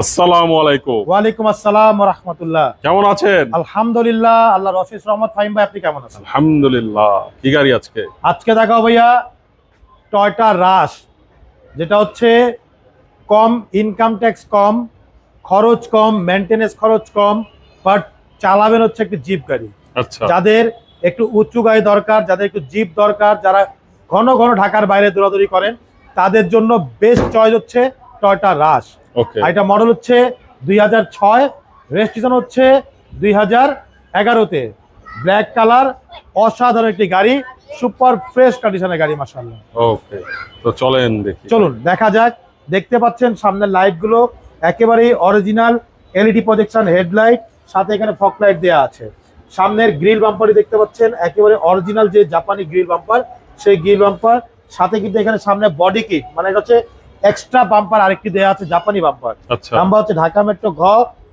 আসসালামু আলাইকুম। ওয়ালাইকুম আসসালাম রহমতুল্লাহ। কেমন আছেন? আলহামদুলিল্লাহ রহমত। ফাহিম ভাই আপনি কেমন আছেন? আলহামদুলিল্লাহ। কি গাড়ি আজকে? আজকে দেখাও ভাইয়া টয়টা রাশ যেটা হচ্ছে কম ইনকাম ট্যাক্স কম খরচ কম মেনটেনেন্স খরচ কম বাট চালাবেন হচ্ছে একটি জিপ গাড়ি। আচ্ছা। যাদের একটু উঁচু গাড়ি দরকার যাদের একটু জিপ দরকার যারা ঘন ঘন ঢাকার বাইরে দৌড়াদৌড়ি করেন তাদের জন্য বেস্ট চয়েস হচ্ছে টয়টা রাশ। ওকে আর এটা মডেল হচ্ছে দুই হাজার ছয় রেজিস্ট্রেশন হচ্ছে দুই হাজার এগারোতে। ব্ল্যাক কালার অসাধারণ একটি গাড়ি সুপার ফ্রেশ কন্ডিশনের গাড়ি মাসাল্লাহ ওকে তো চলেন দেখি। চলুন দেখা যাক। দেখতে পাচ্ছেন সামনের লাইটগুলো একেবারেই অরিজিনাল এলইডি প্রজেকশন হেডলাইট সাথে এখানে ফক লাইট দেওয়া আছে। সামনের গ্রিল বাম্পারই দেখতে পাচ্ছেন একেবারে অরিজিনাল যে জাপানি গ্রিল বাম্পার সেই গ্রিল বাম্পার সাথে কিন্তু এখানে সামনে বডি কিট মানে এটা হচ্ছে এক্সট্রা বাম্পার আরেকটি দেওয়া আছে জাপানি বাম্পার আচ্ছা। নাম্বার হচ্ছে ঢাকা মেট্রো ঘ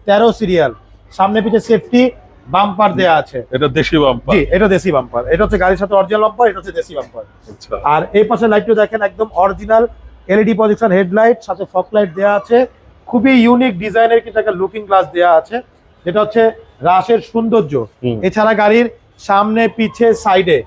তেরো সিরিয়াল সামনে পিছে সেফটি বাম্পার দেয়া আছে। এটা দেশি বাম্পার জি এটা দেশি বাম্পার এটা হচ্ছে গাড়ির সাথে অরিজিনাল বাম্পার এটা হচ্ছে দেশি বাম্পার আচ্ছা। আর এই পাশে লাইটটা দেখেন একদম অরিজিনাল এলইডি প্রজেকশন হেডলাইট সাথে ফক লাইট দেওয়া আছে। খুবই ইউনিক ডিজাইনের কিন্তু একটা লুকিং গ্লাস দেওয়া আছে যেটা হচ্ছে রাশের সৌন্দর্য। এছাড়া গাড়ির সামনে পিছে সাইডে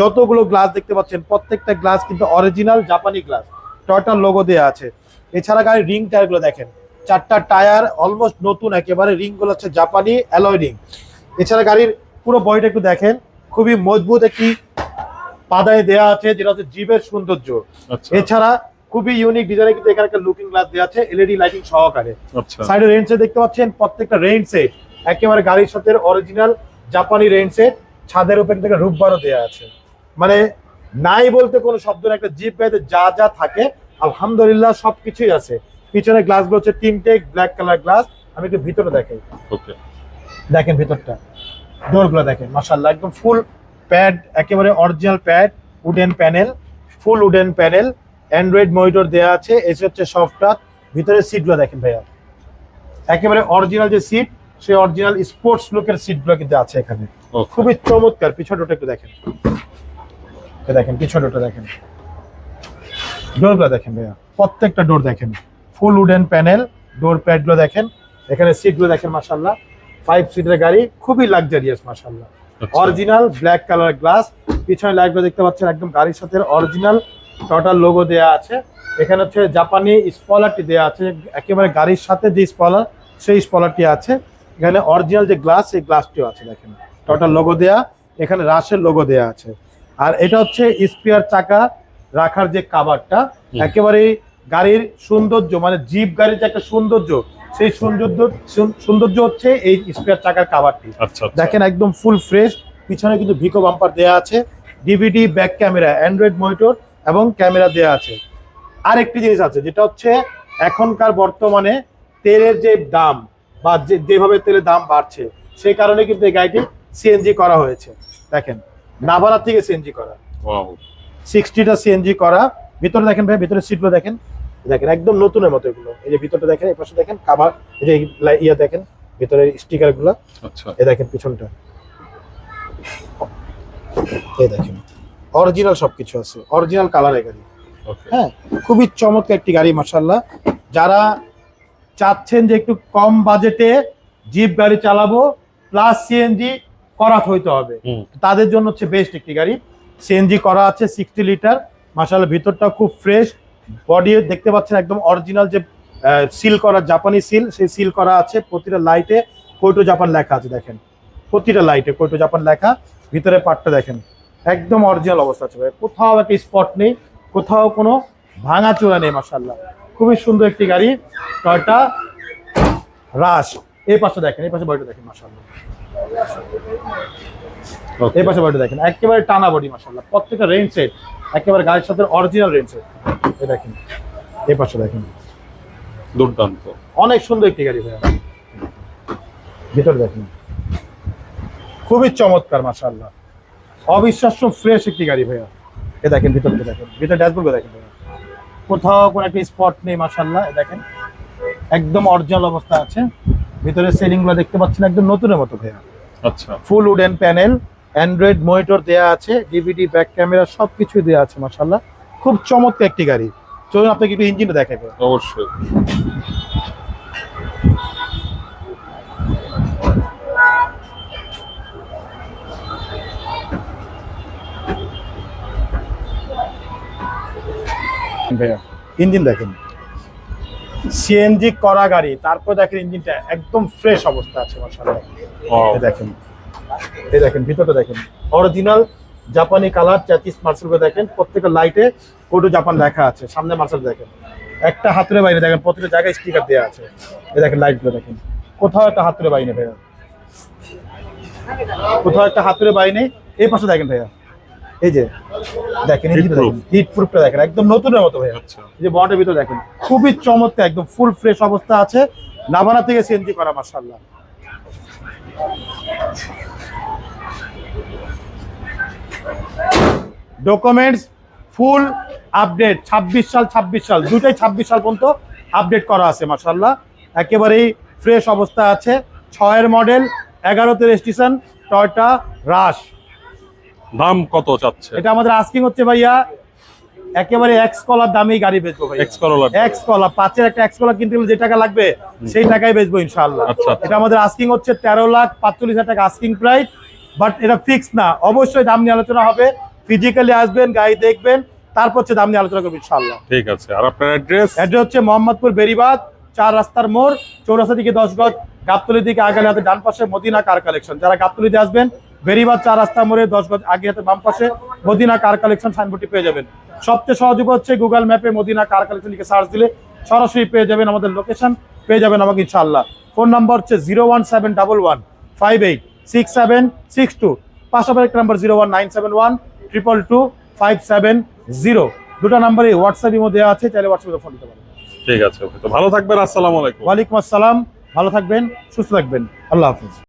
যতগুলো গ্লাস দেখতে পাচ্ছেন প্রত্যেকটা গ্লাস কিন্তু অরিজিনাল জাপানি গ্লাস টয়টার লোগো দেওয়া আছে। এছাড়া গাড়ির রিং টায়ারগুলো দেখেন। চারটা টায়ার অলমোস্ট নতুন একেবারে রিংগুলো হচ্ছে জাপানি অ্যালয় রিং এছাড়া গাড়ির পুরো বডিটা একটু দেখেন। খুবই মজবুত একটি পাদায় দেওয়া আছে যেটা হচ্ছে জিপের সৌন্দর্য। আচ্ছা। এছাড়া খুবই ইউনিক ডিজাইনে কিন্তু এখানে একটা লুকিং গ্লাস দেওয়া আছে এলইডি লাইটিং সহকারে। সাইডে রেঞ্জ সেট দেখতে পাচ্ছেন প্রত্যেকটা রেঞ্জ সেট একেবারে গাড়ির সাথে অরিজিনাল জাপানি রেঞ্জ সেট ছাদের উপর থেকে রূপবারও দেওয়া আছে। মানে নাই বলতে কোনো শব্দ নেই একটা জিপ গাড়িতে যা যা থাকে আলহামদুলিল্লাহ সবকিছুই আছে। পিছনে গ্লাসগুলো হচ্ছে তিনটেক ব্ল্যাক কালার গ্লাস আমি একটু ভিতরে দেখাই। দেখেন ভিতরটা। ডোরগুলো দেখেন মাশাল্লাহ একদম ফুল প্যাড একেবারে original pad wooden panel full wooden panel Android monitor দেওয়া আছে এসে হচ্ছে সফট টাচ ভিতরে সিটগুলো দেখেন ভাইয়া। একেবারে অরিজিনাল যে সিট সেই অরিজিনাল স্পোর্টস লুকের সিটগুলো কিন্তু আছে এখানে। খুবই চমৎকার পিছন ডোরটা একটু দেখেন। এ দেখেন পিছন ডোরটা দেখেন। ডোরগুলো দেখেন ভাইয়া প্রত্যেকটা ডোর দেখেন। ফুল উডেন প্যানেল ডোর প্যাডগুলো দেখেন। এখানে সিটগুলো দেখেন মাশাল্লাহ ফাইভ সিটের গাড়ি খুবই লাক্সারিয়াস মাশাল্লাহ আচ্ছা। অরিজিনাল ব্ল্যাক কালার গ্লাস পিছনে লাইটগুলো দেখতে পাচ্ছেন একদম গাড়ির সাথে অরিজিনাল টোটাল লোগো দেওয়া আছে। এখানে হচ্ছে জাপানি স্পলারটি দেওয়া আছে একেবারে গাড়ির সাথে যে স্পলার সেই স্পলারটি আছে। এখানে অরিজিনাল যে গ্লাস সেই গ্লাসটিও আছে দেখেন। টোটাল লোগো দেয়া এখানে রাশের লোগো দেয়া আছে। আর এটা হচ্ছে স্পিয়ার চাকা রাখার যে কাভারটা হুম। একেবারে গাড়ির সৌন্দর্য মানে জিপ গাড়ির যে একটা সৌন্দর্য সেই সৌন্দর্য সৌন্দর্য হচ্ছে এই স্পিয়ার চাকার কাভারটি আচ্ছা আচ্ছা। দেখেন একদম ফুল ফ্রেশ পিছনে কিন্তু ভিকো বাম্পার দেওয়া আছে DVD back camera Android monitor এবং ক্যামেরা দেওয়া আছে আর একটি জিনিস আছে যেটা হচ্ছে এখনকার বর্তমানে তেলের যে দাম বা যে- যেভাবে তেলের দাম বাড়ছে সেই কারণে কিন্তু এই গাড়িটি সিএনজি করা হয়েছে দেখেন নাভারা থেকে সিএনজি করা. সিক্সটিটা সিএনজি করা। ভিতরে দেখেন ভাই ভিতরে সিটগুলো দেখেন। দেখেন একদম নতুনের মতো এগুলো। এই যে ভিতরটা দেখেন এই পাশে দেখেন কাভার এই যে ইয়ে দেখেন ভিতরে স্টিকারগুলো আচ্ছা। এই দেখেন পিছনটা। এই দেখেন অরিজিনাল সবকিছু আছে। অরিজিনাল কালার গাড়ি। ওকে হ্যাঁ খুবই চমৎকার একটি গাড়ি মার্শাল্লাহ যারা চাচ্ছেন যে একটু কম বাজেটে জিপ গাড়ি চালাবো প্লাস সিএনজি করা হইতে হবে। তাদের জন্য হচ্ছে বেস্ট একটি গাড়ি। সিএনজি করা আছে সিক্সটি লিটার মাসাল্লাহ ভিতরটা খুব ফ্রেশ বডি দেখতে পাচ্ছেন একদম অরিজিনাল যে সিল করা জাপানি সিল সেই সিল করা আছে প্রতিটা লাইটে কৈটো জাপান লেখা আছে দেখেন। প্রতিটা লাইটে কৈটো জাপান লেখা। ভিতরে পার্টটা দেখেন। একদম অরিজিনাল অবস্থা আছে ভাই। কোথাও একটা স্পট নেই। কোথাও কোনো ভাঙা চূড়া নেই মাসাল্লাহ খুবই সুন্দর একটি গাড়ি। টয়টা রাশ এই পাশে দেখেন এই পাশে বডিটা দেখেন ওকে এই পাশে বডি দেখেন একেবারে টানা বডি মাসাল্লাহ প্রত্যেকটা রেঞ্জ সেট একেবারে গাড়ির সাথে অরিজিনাল রেঞ্জ সেট এই দেখেন এই পাশে দেখেন। দুর্দান্ত। অনেক সুন্দর একটি গাড়ি ভাইয়া। ভিতরে দেখেন। খুবই চমৎকার মাসাল্লাহ অবিশ্বাস্য ফ্রেশ একটি গাড়ি ভাইয়া। এ দেখেন ভিতরটা দেখেন। ভিতরে ড্যাশবোর্ড দেখেন ভাইয়া। কোথাও কোনো একটা স্পট নেই মাসাল্লাহ এ দেখেন একদম অরিজিনাল অবস্থা আছে। ভিতরে সেলিংগুলো দেখতে পাচ্ছেন একদম নতুনের মতো ভাইয়া। আচ্ছা। Full wooden panel Android monitor দেওয়া আছে ডিভিডি ব্যাক ক্যামেরা সবকিছু দেওয়া আছে মাসাল্লাহ খুব চমৎকার একটি গাড়ি। চলুন আপনাকে একটু ইঞ্জিনটা দেখাবো অবশ্যই। ভাইয়া ইঞ্জিন দেখেন। সিএনজি করা গাড়ি তারপর দেখেন ইঞ্জিনটা একদম ফ্রেশ অবস্থা আছে এই দেখেন। এই দেখেন ভিতরটা দেখেন। অরিজিনাল জাপানি কালার চ্যাচিস মার্সেল করে দেখেন। প্রত্যেকটা লাইটে কোটো জাপান লেখা আছে সামনে মার্সেল দেখেন। একটা হাতুড়ে বাইরে দেখেন প্রত্যেকটা জায়গায় স্টিকার দেওয়া আছে। এই দেখেন লাইটগুলো দেখেন। কোথাও একটা হাতুড়ে বাইরে ভাইয়া। কোথাও একটা হাতুড়ে বাই নেই। এই পাশে দেখেন ভাইয়া। এই যে দেখেন হিট প্রুফটা দেখেন একদম নতুনের মতো ভাইয়া। আচ্ছা। এই যে বটের ভিতরে দেখেন খুবই চমৎকার একদম ফুল ফ্রেশ অবস্থা আছে। নাভানা থেকে সিএনজি করা মার্শাল্লাহ ডকুমেন্টস ফুল আপডেট ছাব্বিশ সাল ছাব্বিশ সাল দুটাই ছাব্বিশ সাল পর্যন্ত আপডেট করা আছে মার্শাল্লাহ একেবারেই ফ্রেশ অবস্থা আছে। ছয়ের মডেল এগারোতে রেজিস্ট্রেশন টয়টা রাশ দাম কত চাচ্ছে? এটা আমাদের আস্কিং হচ্ছে ভাইয়া একেবারে এক্স কলার দামেই গাড়ি বেচবো ভাই এক্স করোলা এক্স কলা পাঁচের একটা এক্স কলা কিনতে গেলে যে টাকা লাগবে সেই টাকায় বেচবো ইনশাআল্লাহ। আচ্ছা, আচ্ছা। এটা আমাদের আস্কিং হচ্ছে তেরো লাখ পাঁচচল্লিশ হাজার টাকা আস্কিং প্রাইস বাট এটা ফিক্স না। অবশ্যই দাম নিয়ে আলোচনা হবে। ফিজিক্যালি আসবেন গাড়ি দেখবেন তারপর হচ্ছে দাম নিয়ে আলোচনা করব ইনশাআল্লাহ। ঠিক আছে। আর আপনার অ্যাড্রেস অ্যাড্রেস হচ্ছে মোহাম্মদপুর বেরিবাদ চার রাস্তার মোড় চৌরাস্তা দিকে দশ গজ গাবতলি দিকে আগালে হাতে ডান পাশে মদিনা কার কালেকশন যারা গাবতলিতে আসবেন বেরিবাদ চার রাস্তা মোড়ে দশ গজ আগে হাতে বাম পাশে মদিনা কার কালেকশন সাইনবোর্ডটি পেয়ে যাবেন। সবচেয়ে সহযোগ হচ্ছে গুগল ম্যাপে মদিনা কার কালেকশন লিখে সার্চ দিলে সরাসরি পেয়ে যাবেন আমাদের লোকেশন পেয়ে যাবেন আমাকে ইনশাল্লাহ ফোন নাম্বার হচ্ছে zero one seven double one five eight six seven six two. পাশাপাশি একটা number zero one nine seven one triple two five seven zero. দুটো নাম্বারে হোয়াটসঅ্যাপের মধ্যে দেওয়া আছে চাইলে হোয়াটসঅ্যাপে ফোন দিতে পারেন। ঠিক আছে ওকে। তো ভালো থাকবেন আসসালামু আলাইকুম। ওয়ালাইকুম আসসালাম। ভালো থাকবেন সুস্থ থাকবেন। আল্লাহ হাফিজ।